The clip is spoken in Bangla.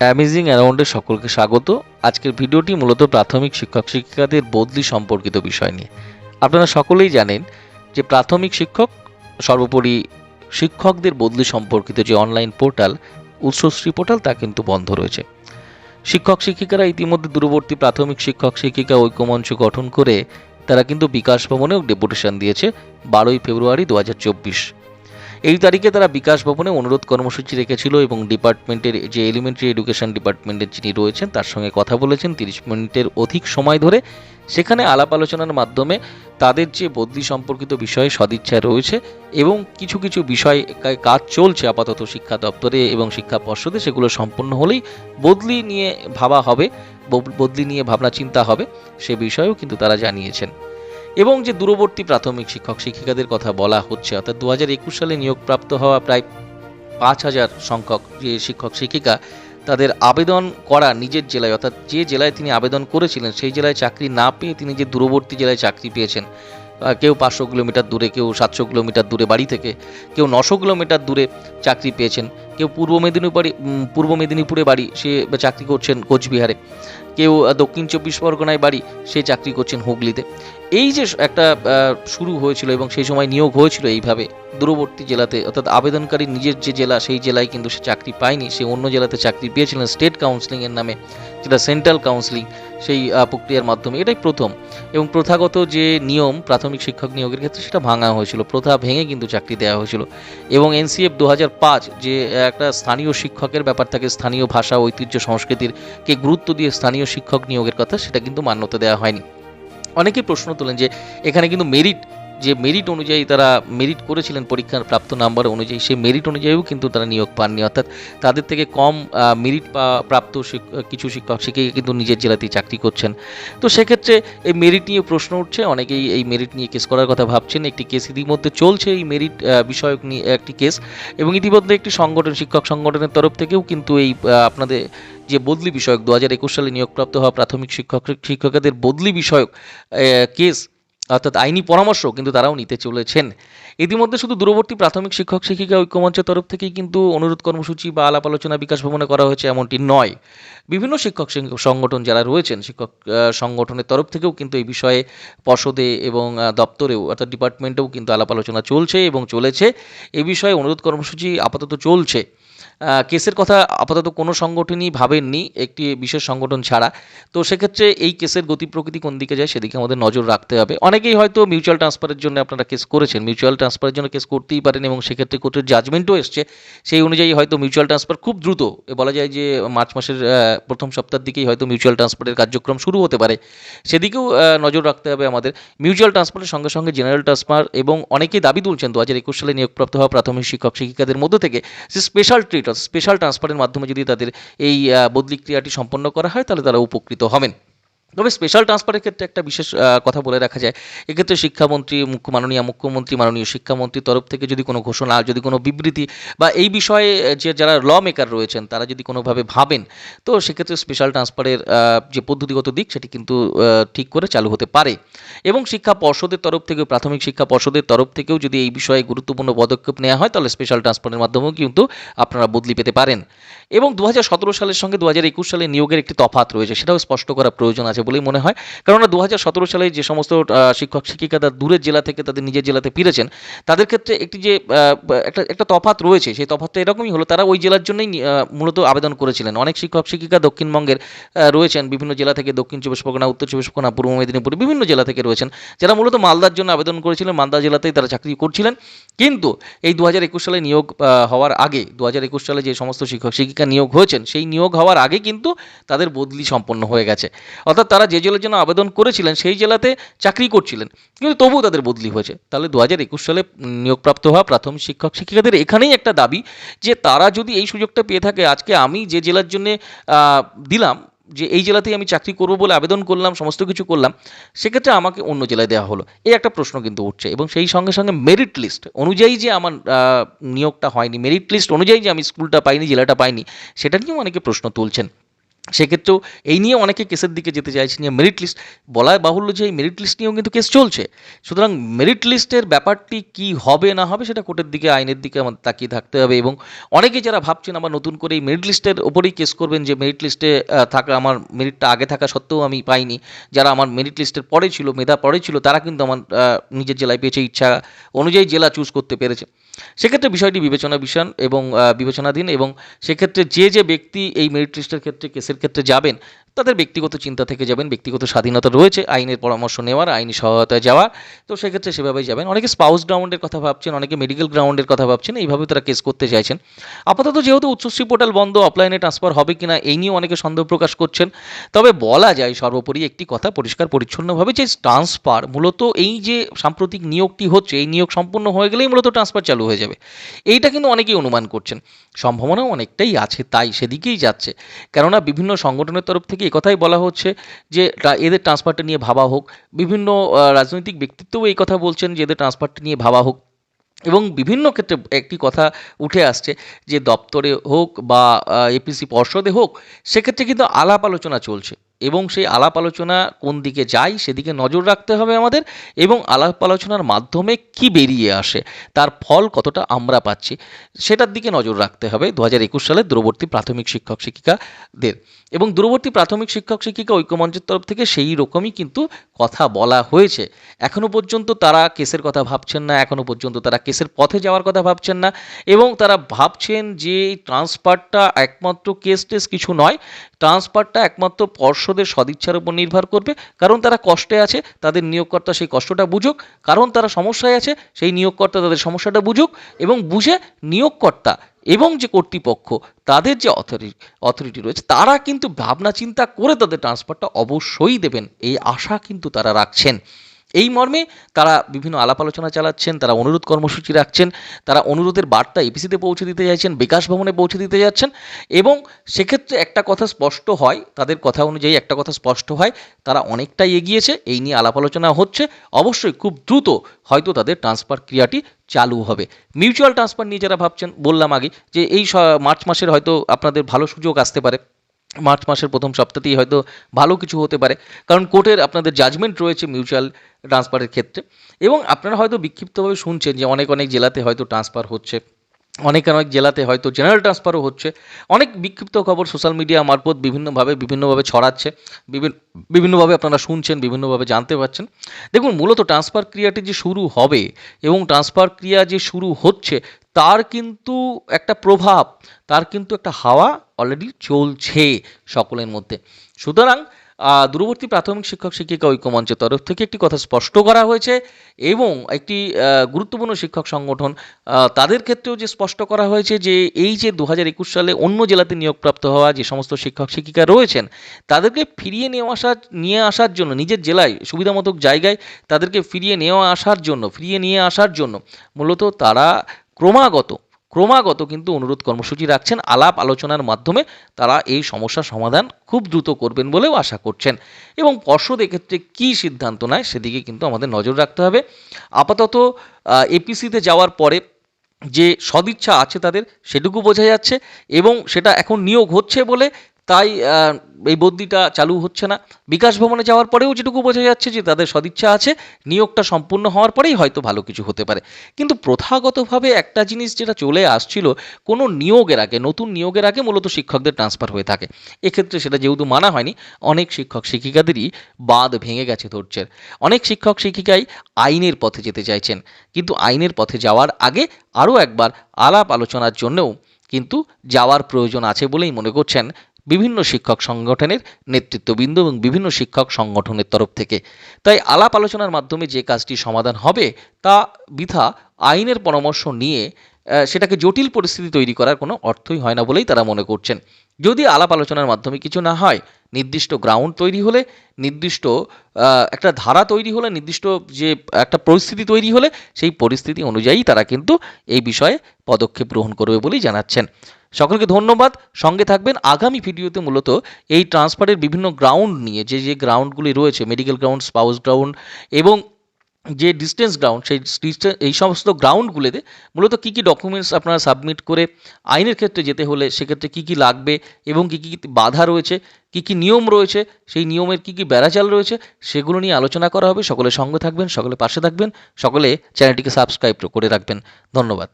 অ্যামেজিং অ্যারাউন্ডে সকলকে স্বাগত। আজকের ভিডিওটি মূলত প্রাথমিক শিক্ষক শিক্ষিকাদের বদলি সম্পর্কিত বিষয় নিয়ে। আপনারা সকলেই জানেন যে প্রাথমিক শিক্ষক, সর্বোপরি শিক্ষকদের বদলি সম্পর্কিত যে অনলাইন পোর্টাল উৎসশ্রী পোর্টাল তা কিন্তু বন্ধ রয়েছে। শিক্ষক শিক্ষিকারা ইতিমধ্যে দূরবর্তী প্রাথমিক শিক্ষক শিক্ষিকা ঐক্যমঞ্চ গঠন করে, তারা কিন্তু বিকাশ ভবনেও ডেপুটেশন দিয়েছে বারোই ফেব্রুয়ারি দু হাজার চব্বিশ। এই তারিখে তারা বিকাশ ভবনে অনুরোধ কর্মসূচি রেখেছিল এবং ডিপার্টমেন্টের যে এলিমেন্টারি এডুকেশন ডিপার্টমেন্টের যিনি রয়েছেন, তার সঙ্গে কথা বলেছেন তিরিশ মিনিটের অধিক সময় ধরে। সেখানে আলাপ আলোচনার মাধ্যমে তাদের যে বদলি সম্পর্কিত বিষয়ে সদিচ্ছা রয়েছে এবং কিছু কিছু বিষয় কাজ চলছে আপাতত শিক্ষা দপ্তরে এবং শিক্ষা পর্ষদে, সেগুলো সম্পন্ন হলেই বদলি নিয়ে ভাবা হবে বদলি নিয়ে ভাবনা চিন্তা হবে, সে বিষয়েও কিন্তু তারা জানিয়েছেন। এবং যে দূরবর্তী প্রাথমিক শিক্ষক শিক্ষিকাদের কথা বলা হচ্ছে, অর্থাৎ দু একুশ সালে নিয়োগপ্রাপ্ত হওয়া প্রায় পাঁচ হাজার সংখ্যক যে শিক্ষক শিক্ষিকা, তাদের আবেদন করা নিজের জেলায়, অর্থাৎ যে জেলায় তিনি আবেদন করেছিলেন, সেই জেলায় চাকরি না পেয়ে তিনি যে দূরবর্তী জেলায় চাকরি পেয়েছেন কেউ পাঁচশো কিলোমিটার দূরে, কেউ সাতশো কিলোমিটার দূরে বাড়ি থেকে, কেউ নশো কিলোমিটার দূরে চাকরি পেয়েছেন, কেউ পূর্ব মেদিনীপুরে পূর্ব মেদিনীপুরে বাড়ি, সে চাকরি করছেন কোচবিহারে, কেউ দক্ষিণ চব্বিশ পরগনায় বাড়ি, সে চাকরি করছেন হুগলিতে। এই যে একটা শুরু হয়েছিল এবং সেই সময় নিয়োগ হয়েছিল এইভাবে, দূরবর্তী জেলাতে, অর্থাৎ আবেদনকারী নিজের যে জেলা, সেই জেলায় কিন্তু সে চাকরি পায়নি, সে অন্য জেলাতে চাকরি পেয়েছিলেন, স্টেট কাউন্সিলিংয়ের নামে, যেটা সেন্ট্রাল কাউন্সিলিং। সেই প্রক্রিয়ার মাধ্যমে। এটাই প্রথম। এবং প্রথাগত যে নিয়ম, প্রাথমিক শিক্ষক নিয়োগের ক্ষেত্রে সেটা ভাঙা হয়েছিল। প্রথা ভেঙে কিন্তু চাকরি দেওয়া হয়েছিল। এবং এনসিএফ দু যে একটা স্থানীয় শিক্ষকের ব্যাপার থাকে, স্থানীয় ভাষা, ঐতিহ্য সংস্কৃতির কে গুরুত্ব দিয়ে স্থানীয় শিক্ষক নিয়োগের কথা, সেটা কিন্তু মান্যতা দেওয়া হয়নি। অনেকেই প্রশ্ন তোলেন যে, এখানে কিন্তু মেরিট যে মেরিট অনুযায়ী তারা মেরিট করেছিলেন পরীক্ষার প্রাপ্ত নাম্বার অনুযায়ী, সেই মেরিট অনুযায়ীও কিন্তু তারা নিয়োগ পাননি। অর্থাৎ তাদের থেকে কম মেরিট প্রাপ্ত কিছু শিক্ষক, শিক্ষিকা কিন্তু নিজের জেলাতেই চাকরি করছেন। তো সেক্ষেত্রে এই মেরিট নিয়ে প্রশ্ন উঠছে। অনেকেই এই মেরিট নিয়ে কেস করার কথা ভাবছেন। একটি কেস ইতিমধ্যে চলছে এই মেরিট বিষয়ক নিয়ে একটি কেস এবং ইতিমধ্যে একটি সংগঠন, শিক্ষক সংগঠনের তরফ থেকেও কিন্তু এই আপনাদের যে বদলি বিষয়ক দু হাজার একুশ সালে নিয়োগপ্রাপ্ত হওয়া প্রাথমিক শিক্ষক শিক্ষকদের বদলি বিষয়ক কেস অর্থাৎ আইনি পরামর্শ কিন্তু তারাও নিতে চলেছেন। ইতিমধ্যে শুধু দূরবর্তী প্রাথমিক শিক্ষক, শিক্ষিকা, ঐক্যমঞ্চের তরফ থেকেই কিন্তু অনুরোধ কর্মসূচি বা আলাপ আলোচনা বিকাশ ভবনে করা হয়েছে এমনটি নয়। বিভিন্ন শিক্ষক সংগঠন যারা রয়েছেন, শিক্ষক সংগঠনের তরফ থেকেও কিন্তু এই বিষয়ে পর্ষদে এবং দপ্তরেও অর্থাৎ ডিপার্টমেন্টেও কিন্তু আলাপ আলোচনা চলছে এবং চলেছে। এ বিষয়ে অনুরোধ কর্মসূচি আপাতত চলছে। কেসের কথা আপাতত কোনো সংগঠনই ভাবেননি, একটি বিশেষ সংগঠন ছাড়া। তো সেক্ষেত্রে এই কেসের গতি প্রকৃতি কোন দিকে যায় সেদিকে আমাদের নজর রাখতে হবে। অনেকেই হয়তো মিউচুয়াল ট্রান্সফারের জন্য আপনারা কেস করেছেন মিউচুয়াল ট্রান্সফারের জন্য কেস করতেই পারেন এবং সেক্ষেত্রে কোর্টের জাজমেন্টও এসছে। সেই অনুযায়ী হয়তো মিউচুয়াল ট্রান্সফার খুব দ্রুত বলা যায় যে মার্চ মাসের প্রথম সপ্তাহের দিকেই হয়তো মিউচুয়াল ট্রান্সফারের কার্যক্রম শুরু হতে পারে। সেদিকেও নজর রাখতে হবে আমাদের। মিউচুয়াল ট্রান্সফারের সঙ্গে সঙ্গে জেনারেল ট্রান্সফার এবং অনেকেই দাবি তুলছেন, দু হাজার একুশ সালে নিয়োগপ্রাপ্ত হওয়া প্রাথমিক শিক্ষক শিক্ষিকাদের মধ্য থেকে স্পেশাল ট্রিট স্পেশাল ট্রান্সফারের মাধ্যমে যদি তাদের এই বদলি ক্রিয়াটি সম্পন্ন করা হয়, তাহলে তারা উপকৃত হবেন। তবে স্পেশাল ট্রান্সফারের ক্ষেত্রে একটা বিশেষ কথা বলে রাখা যায়। এক্ষেত্রে শিক্ষামন্ত্রী, মুখ্য, মাননীয়, মুখ্যমন্ত্রী, মাননীয় শিক্ষামন্ত্রীর তরফ থেকে যদি কোনো ঘোষণা, যদি কোনো বিবৃতি বা এই বিষয়ে যে যারা ল মেকার রয়েছেন, তারা যদি কোনোভাবে ভাবেন, তো সেক্ষেত্রে স্পেশাল ট্রান্সফারের যে পদ্ধতিগত দিক, সেটি কিন্তু ঠিক করে চালু হতে পারে। এবং শিক্ষা পর্ষদের তরফ থেকেও, প্রাথমিক শিক্ষা পর্ষদের তরফ থেকেও যদি এই বিষয়ে গুরুত্বপূর্ণ পদক্ষেপ নেওয়া হয়, তাহলে স্পেশাল ট্রান্সফারের মাধ্যমেও কিন্তু আপনারা বদলি পেতে পারেন। এবং দু হাজার সতেরো সালের সঙ্গে দু হাজার একুশ সালে নিয়োগের একটি তফাত রয়েছে, সেটাও স্পষ্ট করা প্রয়োজন আছে বলেই মনে হয়। কেননা দু হাজার সালে যে সমস্ত শিক্ষক, শিক্ষিকা তার দূরের জেলা থেকে তাদের নিজের জেলাতে ফিরেছেন, তাদের ক্ষেত্রে একটি যে একটা একটা তফাৎ রয়েছে, সেই তফাৎটা এরকমই হলো, তারা ওই জেলার জন্যই মূলত আবেদন করেছিলেন। অনেক শিক্ষক, শিক্ষিকা দক্ষিণবঙ্গের রয়েছেন, বিভিন্ন জেলা থেকে দক্ষিণ চব্বিশ পরগনা, উত্তর চব্বিশ পরগনা, পূর্ব মেদিনীপুর, বিভিন্ন জেলা থেকে রয়েছেন, যারা মূলত মালদার জন্য আবেদন করেছিলেন, মালদা জেলাতেই তারা চাকরি করছিলেন। কিন্তু এই দু হাজার একুশ সালে নিয়োগ হওয়ার আগে দু হাজার একুশ সালে যে সমস্ত শিক্ষক, শিক্ষিকা নিয়োগ হয়েছেন, সেই নিয়োগ হওয়ার আগে কিন্তু তাদের বদলি সম্পন্ন হয়ে গেছে। অর্থাৎ তারা যে জেলার জন্য আবেদন করেছিলেন সেই জেলাতে চাকরি করছিলেন। কিন্তু তবুও তাদের বদলি হয়েছে। তাহলে দু হাজার একুশ সালে নিয়োগপ্রাপ্ত হওয়া প্রাথমিক শিক্ষক শিক্ষিকাদের এখানেই একটা দাবি যে তারা যদি এই সুযোগটা পেয়ে থাকে, আজকে আমি যে জেলার জন্য দিলাম, যে এই জেলাতেই আমি চাকরি করব বলে আবেদন করলাম, সমস্ত কিছু করলাম, সেক্ষেত্রে আমাকে অন্য জেলায় দেওয়া হলো। এই একটা প্রশ্ন কিন্তু উঠছে এবং সেই সঙ্গে সঙ্গে মেরিট লিস্ট অনুযায়ী যে আমার নিয়োগটা হয়নি মেরিট লিস্ট অনুযায়ী যে আমি স্কুলটা পাইনি, জেলাটা পাইনি, সেটা নিয়েও অনেকে প্রশ্ন তুলছেন। সেক্ষেত্রেও এই নিয়ে অনেকে কেসের দিকে যেতে চাইছেন যে মেরিট লিস্ট বলায় বাহুল্য যে এই মেরিট লিস্ট নিয়েও কিন্তু কেস চলছে। সুতরাং মেরিট লিস্টের ব্যাপারটি কি হবে, না হবে সেটা কোর্টের দিকে, আইনের দিকে আমাদের তাকিয়ে থাকতে হবে এবং অনেকে যারা ভাবছেন আবার নতুন করে এই মেরিট লিস্টের ওপরেই কেস করবেন যে মেরিট লিস্টে থাকা আমার মেরিটটা আগে থাকা সত্ত্বেও আমি পাইনি। যারা আমার মেরিট লিস্টের পরে ছিল, মেধা পরে ছিল, তারা কিন্তু আমার নিজের জেলায় পেয়েছে ইচ্ছা অনুযায়ী জেলা চুজ করতে পেরেছে। সেক্ষেত্রে বিষয়টি বিবেচনা বিষয় এবং বিবেচনাধীন এবং সেক্ষেত্রে যে যে ব্যক্তি এই মেরিট লিস্টের ক্ষেত্রে কেসের ক্ষেত্রে যাবেন তাদের ব্যক্তিগত চিন্তা থেকে যাবেন, ব্যক্তিগত স্বাধীনতা রয়েছে, আইনের পরামর্শ নেওয়ার, আইনি সহায়তায় যাওয়া। তো সেক্ষেত্রে সেভাবেই যাবেন। অনেকে স্পাউস গ্রাউন্ডের কথা ভাবছেন, অনেকে মেডিকেল গ্রাউন্ডের কথা ভাবছেন, এইভাবে তারা কেস করতে চাইছেন। আপাতত যেহেতু উচ্চশ্রী পোর্টাল বন্ধ অফলাইনে ট্রান্সফার হবে কিনা, এই নিয়ে অনেকে সন্দেহ প্রকাশ করছেন। তবে বলা যায় সর্বোপরি একটি কথা পরিষ্কার পরিচ্ছন্নভাবে যে ট্রান্সফার মূলত এই যে সাম্প্রতিক নিয়োগটি হচ্ছে, এই নিয়োগ সম্পূর্ণ হয়ে গেলেই মূলত ট্রান্সফার চালু হয়ে যাবে। এইটা কিন্তু অনেকেই অনুমান করছেন। সম্ভাবনাও অনেকটাই আছে, তাই সেদিকেই যাচ্ছে। কেননা বিভিন্ন সংগঠনের তরফ থেকে একথাই বলা হচ্ছে যে এদের ট্রান্সফারটা নিয়ে ভাবা হোক। বিভিন্ন রাজনৈতিক ব্যক্তিত্বও এই কথা বলছেন যে এদের ট্রান্সফারটা নিয়ে ভাবা হোক। এবং বিভিন্ন ক্ষেত্রে একটি কথা উঠে আসছে যে দপ্তরে হোক বা এপিসি পর্ষদে হোক, সেক্ষেত্রে কিন্তু আলাপ আলোচনা চলছে। এবং সেই আলাপ আলোচনা কোন দিকে যায় সেদিকে নজর রাখতে হবে আমাদের এবং আলাপ আলোচনার মাধ্যমে কি বেরিয়ে আসে, তার ফল কতটা আমরা পাচ্ছি, সেটার দিকে নজর রাখতে হবে দু হাজার একুশ সালে দূরবর্তী প্রাথমিক শিক্ষক শিক্ষিকাদের এবং দূরবর্তী প্রাথমিক শিক্ষক শিক্ষিকা ঐক্যমঞ্চের তরফ থেকে সেই রকমই কিন্তু কথা বলা হয়েছে। এখনও পর্যন্ত তারা কেসের কথা ভাবছেন না, এখনও পর্যন্ত তারা কেসের পথে যাওয়ার কথা ভাবছেন না এবং তারা ভাবছেন যে ট্রান্সফারটা একমাত্র কেস টেস কিছু নয়, ট্রান্সফারটা একমাত্র পর্ষদের সদিচ্ছার উপর নির্ভর করবে। কারণ তারা কষ্টে আছে, তাদের নিয়োগকর্তা সেই কষ্টটা বুঝুক। কারণ তারা সমস্যায় আছে, সেই নিয়োগকর্তা তাদের সমস্যাটা বুঝুক এবং বুঝে নিয়োগকর্তা এবং যে কর্তৃপক্ষ, তাদের যে অথরিটি অথরিটি রয়েছে, তারা কিন্তু ভাবনা চিন্তা করে তাদের ট্রান্সফারটা অবশ্যই দেবেন। এই আশা কিন্তু তারা রাখছেন। এই মর্মে তারা বিভিন্ন আলাপ আলোচনা চালাচ্ছেন, তারা অনুরোধ কর্মসূচি রাখছেন, তারা অনুরোধের বার্তা এপিসিতে পৌঁছে দিতে চাইছেন, বিকাশ ভবনে পৌঁছে দিতে যাচ্ছেন এবং সেক্ষেত্রে একটা কথা স্পষ্ট হয়, তাদের কথা অনুযায়ী একটা কথা স্পষ্ট হয়, তারা অনেকটাই এগিয়েছে, এই নিয়ে আলাপ আলোচনা হচ্ছে, অবশ্যই খুব দ্রুত হয়তো তাদের ট্রান্সফার ক্রিয়াটি চালু হবে। মিউচুয়াল ট্রান্সফার নিয়ে যারা ভাবছেন, বললাম আগে যে এই মার্চ মাসের হয়তো আপনাদের ভালো সুযোগ আসতে পারে। মার্চ মাসের প্রথম সপ্তাহতেই হয়তো ভালো কিছু হতে পারে। কারণ কোর্টের আপনাদের জাজমেন্ট রয়েছে মিউচুয়াল ট্রান্সফারের ক্ষেত্রে। এবং আপনারা হয়তো বিক্ষিপ্তভাবে শুনছেন যে অনেক অনেক জেলাতে হয়তো ট্রান্সফার হচ্ছে। অনেক অনেক জেলাতে হয়তো জেনারেল ট্রান্সফারও হচ্ছে। অনেক বিক্ষিপ্ত খবর সোশ্যাল মিডিয়া মারফত বিভিন্নভাবে বিভিন্নভাবে ছড়াচ্ছে। বিভিন্ন বিভিন্নভাবে আপনারা শুনছেন, বিভিন্নভাবে জানতে পারছেন। দেখুন, মূলত ট্রান্সফার ক্রিয়াটি যে শুরু হবে এবং ট্রান্সফার ক্রিয়া যে শুরু হচ্ছে, তার কিন্তু একটা প্রভাব, তার কিন্তু একটা হাওয়া অলরেডি চলছে সকলের মধ্যে। সুতরাং দূরবর্তী প্রাথমিক শিক্ষক শিক্ষিকা ঐক্যমঞ্চের তরফ থেকে একটি কথা স্পষ্ট করা হয়েছে এবং একটি গুরুত্বপূর্ণ শিক্ষক সংগঠন তাদের ক্ষেত্রেও যে স্পষ্ট করা হয়েছে যে এই যে দু হাজার একুশ সালে অন্য জেলাতে নিয়োগপ্রাপ্ত হওয়া যে সমস্ত শিক্ষক শিক্ষিকা রয়েছেন, তাদেরকে ফিরিয়ে নিয়ে আসার নিয়ে আসার জন্য, নিজের জেলায় সুবিধামতো জায়গায় তাদেরকে ফিরিয়ে নেওয়া আসার জন্য, ফিরিয়ে নিয়ে আসার জন্য মূলত তারা ক্রমাগত ক্রমাগত কিন্তু অনুরোধ কর্মসূচি রাখছেন। আলাপ আলোচনার মাধ্যমে তারা এই সমস্যার সমাধান খুব দ্রুত করবেন বলেও আশা করছেন। এবং পর্ষদ এক্ষেত্রে কী সিদ্ধান্ত নেয় সেদিকে কিন্তু আমাদের নজর রাখতে হবে। আপাতত এপিসিতে যাওয়ার পরে যে সদিচ্ছা আছে তাদের সেটুকু বোঝা যাচ্ছে এবং সেটা এখন নিয়োগ হচ্ছে বলে তাই এই বদলিটা চালু হচ্ছে না। বিকাশ ভবনে যাওয়ার পরেও যেটুকু বোঝা যাচ্ছে যে তাদের সদিচ্ছা আছে, নিয়োগটা সম্পূর্ণ হওয়ার পরেই হয়তো ভালো কিছু হতে পারে। কিন্তু প্রথাগতভাবে একটা জিনিস যেটা চলে আসছিল, কোনো নিয়োগের আগে, নতুন নিয়োগের আগে মূলত শিক্ষকদের ট্রান্সফার হয়ে থাকে। এক্ষেত্রে সেটা যেহেতু মানা হয়নি, অনেক শিক্ষক শিক্ষিকাদেরই বাদ ভেঙে গেছে ধৈর্যের। অনেক শিক্ষক শিক্ষিকাই আইনের পথে যেতে চাইছেন, কিন্তু আইনের পথে যাওয়ার আগে আরও একবার আলাপ আলোচনার জন্যও কিন্তু যাওয়ার প্রয়োজন আছে বলেই মনে করছেন বিভিন্ন শিক্ষক সংগঠনের নেতৃত্ববৃন্দ এবং বিভিন্ন শিক্ষক সংগঠনের তরফ থেকে। তাই আলাপ আলোচনার মাধ্যমে যে কাজটি সমাধান হবে তা বৃথা আইনের পরামর্শ নিয়ে সেটাকে জটিল পরিস্থিতি তৈরি করার কোনো অর্থই হয় না বলেই তারা মনে করছেন। যদি আলাপ আলোচনার মাধ্যমে কিছু না হয়, নির্দিষ্ট গ্রাউন্ড তৈরি হলে, নির্দিষ্ট একটা ধারা তৈরি হলে, নির্দিষ্ট যে একটা পরিস্থিতি তৈরি হলে, সেই পরিস্থিতি অনুযায়ী তারা কিন্তু এই বিষয়ে পদক্ষেপ গ্রহণ করবে বলেই জানাচ্ছেন। সকলকে ধন্যবাদ। সঙ্গে থাকবেন আগামী ভিডিওতে মূলত এই ট্রান্সফারের বিভিন্ন গ্রাউন্ড নিয়ে, যে যে গ্রাউন্ডগুলি রয়েছে মেডিকেল গ্রাউন্ড স্পাউস গ্রাউন্ড এবং যে ডিস্টেন্স গ্রাউন্ড সেই ডিস্টেন্স এই সমস্ত গ্রাউন্ডগুলোতে মূলত কী কী ডকুমেন্টস আপনারা সাবমিট করে আইনের ক্ষেত্রে যেতে হলে সেক্ষেত্রে কী কী লাগবে এবং কী কী বাধা রয়েছে, কী কী নিয়ম রয়েছে, সেই নিয়মের কী কী বেড়াচাল রয়েছে, সেগুলো নিয়ে আলোচনা করা হবে। সকলে সঙ্গে থাকবেন, সকলে পাশে থাকবেন, সকলে চ্যানেলটিকে সাবস্ক্রাইব করে রাখবেন। ধন্যবাদ।